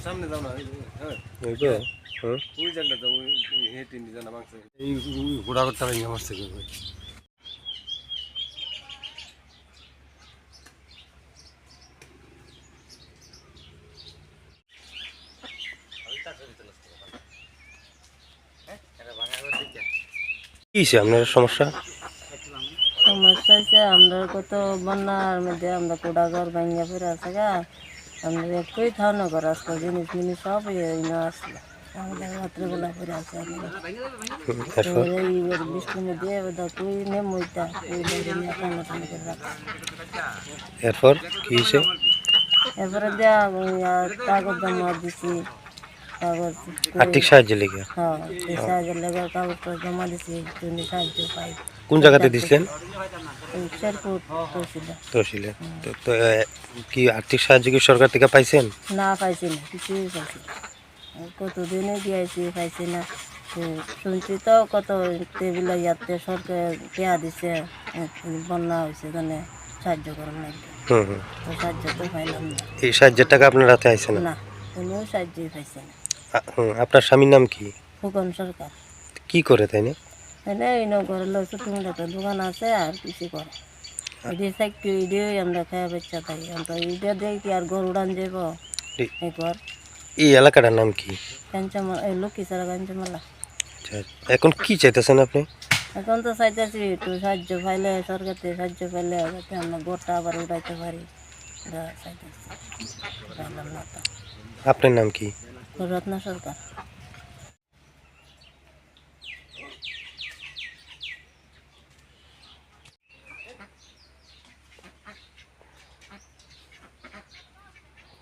সামনে যাও না হ্যাঁ। হইব ওই জায়গাটা যাও ওই হেঁটে নিয়ে জানা মাংস এই ঘোড়া করতে পারি আমার থেকে কি আপনার সমস্যা? সমস্যা হয়েছে আমরা কত বন্যার মধ্যে আমরা কোডা ঘর ভাঙিয়া ফিরে আছে গা। আমরা একটুই থাউন ঘর আসলো জিনিস জিনিস সব ইয়ে আসলো আমাদের রাত্রেবেলা ফিরে আছে আমরা হুম, এরপর এই বৃষ্টির মধ্যে ওটা তুই নে মইটা তুই টানা টানা করে রাখ এরপর কি হয়েছে এরপরে দেয়া ওই আর কাগজ জমা দিছি কাগজ আর্থিক সাহায্য লেগে হ্যাঁ এই সাহায্য লেগে কাগজটা জমা দিছি তুমি সাহায্য পাই কোন জায়গাতে দিছিলেন তহসিল। তো কি আর্থিক সাহায্য কি সরকার থেকে পাইছেন? না পাইছি না কিছুই পাইছি কতদিনে দিয়েছি পাইছি না। শুনছি তো কত টেবিল ইয়াতে সরকার পেয়া দিছে বন্যা হয়েছে মানে সাহায্য করার লাগবে হুম হুম। তো সাহায্য তো পাইলাম না। এই সাহায্যের টাকা আপনার হাতে আইছে না? না সাহায্যই পাইছি না। হুম, আপনার স্বামীর নাম কি? ফুকন সরকার। কি করে তাই না? এনে এই ঘরের লোক একটা দোকান আছে আর কিছু করে থাকি আমরা খাই বাচ্চা থাকি। আমরা এটা দিয়ে কি আর গরু যাব এই এলাকাটার নাম কি? কাঞ্চামালা এই লক্ষ্মী সারা কাঞ্চামালা আচ্ছা, এখন কি চাইতেছেন আপনি? এখন তো চাইতেছি একটু সাহায্য পাইলে সরকার থেকে সাহায্য পাইলে যাতে আমরা গোটা আবার পারি চাইতেছি। আপনার নাম কি? রত্না সরকার।